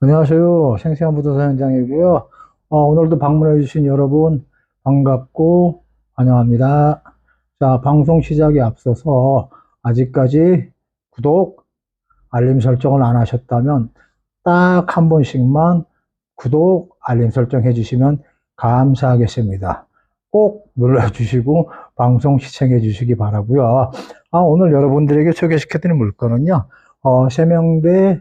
안녕하세요. 생생한 부동산 현장이고요. 어, 오늘도 방문해 주신 여러분 반갑고 환영합니다. 자, 방송 시작에 앞서서 아직까지 구독, 알림 설정을 안 하셨다면 딱 한 번씩만 구독, 알림 설정 해 주시면 감사하겠습니다. 꼭 눌러주시고 방송 시청해 주시기 바라고요. 아, 오늘 여러분들에게 소개시켜드릴 물건은요. 어, 세명대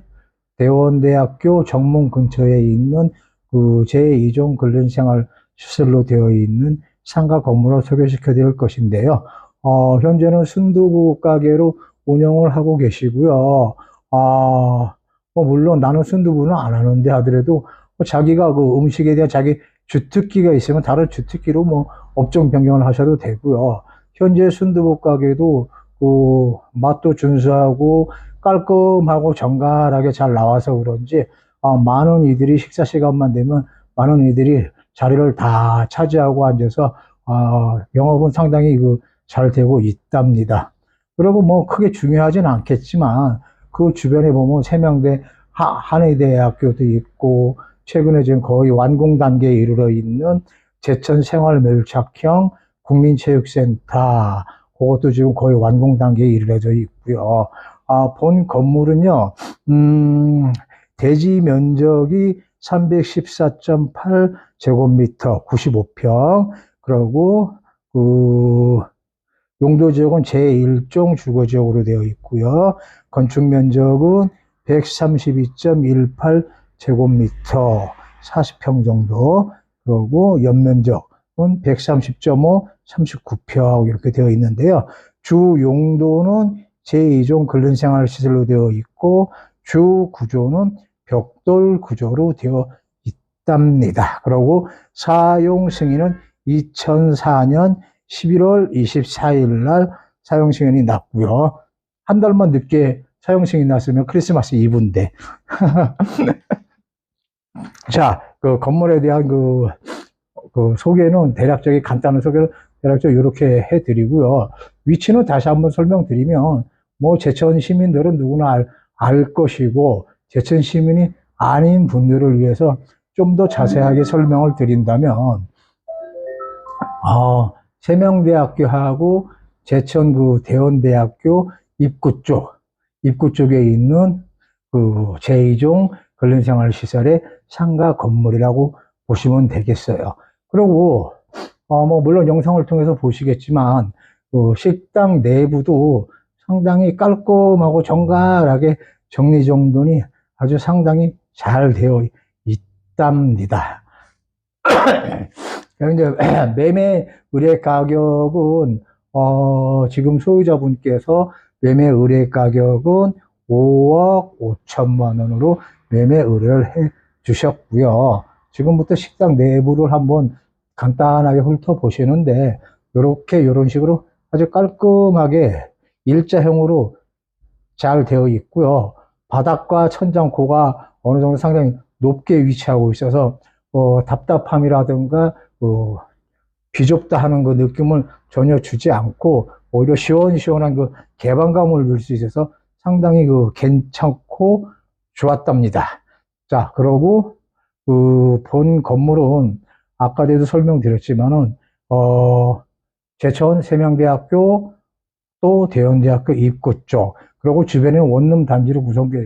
대원대학교 정문 근처에 있는 그 제2종 근린생활 시설로 되어 있는 상가 건물을 소개시켜 드릴 것인데요. 어, 현재는 순두부 가게로 운영을 하고 계시고요. 아, 뭐 물론 나는 순두부는 안 하는데 하더라도 뭐 자기가 그 음식에 대한 자기 주특기가 있으면 다른 주특기로 뭐 업종 변경을 하셔도 되고요. 현재 순두부 가게도 그 맛도 준수하고 깔끔하고 정갈하게 잘 나와서 그런지 어, 많은 이들이 식사 시간만 되면 많은 이들이 자리를 다 차지하고 앉아서 어, 영업은 상당히 그 잘 되고 있답니다. 그리고 뭐 크게 중요하진 않겠지만 그 주변에 보면 세명대 하- 한의대학교도 있고 최근에 지금 거의 완공 단계에 이르러 있는 제천 생활밀착형 국민체육센터 그것도 지금 거의 완공 단계에 이르러져 있고요. 아, 본 건물은요, 음, 대지 면적이 314.8 제곱미터, 95평, 그리고, 그, 용도 지역은 제1종 주거 지역으로 되어 있고요. 건축 면적은 132.18 제곱미터, 40평 정도, 그리고 연면적은 130.5, 39평 이렇게 되어 있는데요. 주 용도는 제2종 근린생활 시설로 되어 있고 주 구조는 벽돌 구조로 되어 있답니다. 그리고 사용 승인은 2004년 11월 24일 날 사용 승인이 났고요. 한 달만 늦게 사용 승인이 났으면 크리스마스 이브인데. 자, 그 건물에 대한 그, 그 소개는 대략적인 간단한 소개를 대략적으로 이렇게 해드리고요. 위치는 다시 한번 설명드리면 뭐 제천 시민들은 누구나 알, 알 것이고 제천 시민이 아닌 분들을 위해서 좀 더 자세하게 설명을 드린다면 어, 세명대학교하고 제천 그 대원대학교 입구 쪽 입구 쪽에 있는 그 제2종 근린생활시설의 상가 건물이라고 보시면 되겠어요. 그리고 어, 뭐 물론 영상을 통해서 보시겠지만 그 식당 내부도 상당히 깔끔하고 정갈하게 정리정돈이 아주 상당히 잘 되어 있답니다. 이제 매매 의뢰 가격은 어, 지금 소유자분께서 매매 의뢰 가격은 5억 5천만 원으로 매매 의뢰를 해 주셨고요. 지금부터 식당 내부를 한번 간단하게 훑어보시는데 이렇게 이런 식으로 아주 깔끔하게 일자형으로 잘 되어 있고요. 바닥과 천장 고가 어느 정도 상당히 높게 위치하고 있어서 어, 답답함이라든가 어, 비좁다 하는 그 느낌을 전혀 주지 않고 오히려 시원시원한 그 개방감을 줄 수 있어서 상당히 그 괜찮고 좋았답니다. 자, 그러고 그 본 건물은 아까도 설명드렸지만은 어, 제천 세명대학교 또 대원대학교 입구 쪽 그리고 주변에는 원룸 단지로 구성되어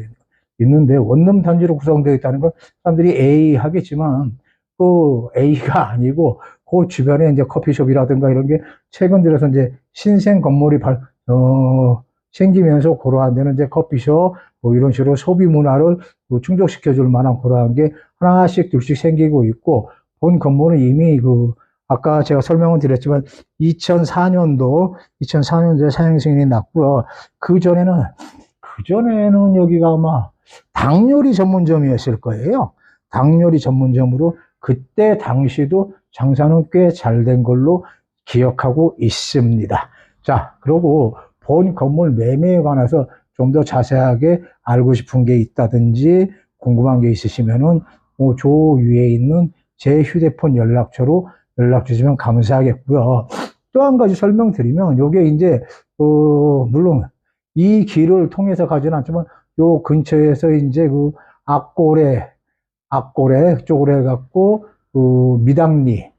있는데 원룸 단지로 구성되어 있다는 건 사람들이 A 하겠지만 그 A가 아니고 그 주변에 이제 커피숍이라든가 이런 게 최근 들어서 이제 신생 건물이 발, 어, 생기면서 그러한 데는 이제 커피숍 뭐 이런 식으로 소비 문화를 그 충족시켜 줄 만한 그러한 게 하나씩 둘씩 생기고 있고 본 건물은 이미 그 아까 제가 설명을 드렸지만 2004년도 2004년도에 사용 승인이 났고요. 그 전에는 그 전에는 여기가 아마 닭 요리 전문점이었을 거예요. 닭 요리 전문점으로 그때 당시도 장사는 꽤 잘 된 걸로 기억하고 있습니다. 자, 그리고 본 건물 매매에 관해서 좀 더 자세하게 알고 싶은 게 있다든지 궁금한 게 있으시면은 뭐조 위에 있는 제 휴대폰 연락처로 연락 주시면 감사하겠고요. 또 한 가지 설명드리면 요게 이제 어, 물론 이 길을 통해서 가지는 않지만 요 근처에서 이제 그 앞골에 앞고래 쪽으로 해갖고 그 미당리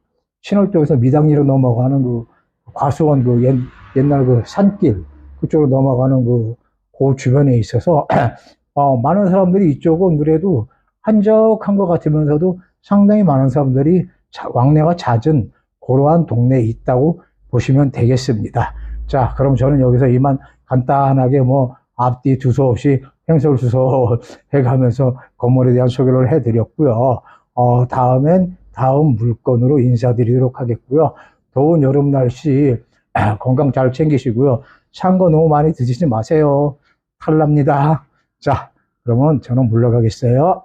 신월 쪽에서 미당리로 넘어가는 그 과수원 그 옛, 옛날 그 산길 그쪽으로 넘어가는 그, 그 주변에 있어서 어, 많은 사람들이 이쪽은 그래도 한적한 것 같으면서도 상당히 많은 사람들이 자- 왕래가 잦은 그러한 동네에 있다고 보시면 되겠습니다. 자, 그럼 저는 여기서 이만 간단하게 뭐 앞뒤 두서 없이 행설수서 해가면서 건물에 대한 소개를 해드렸고요. 어, 다음엔 다음 물건으로 인사드리도록 하겠고요. 더운 여름 날씨 건강 잘 챙기시고요. 찬 거 너무 많이 드시지 마세요. 탈납니다. 자, 그러면 저는 물러가겠어요.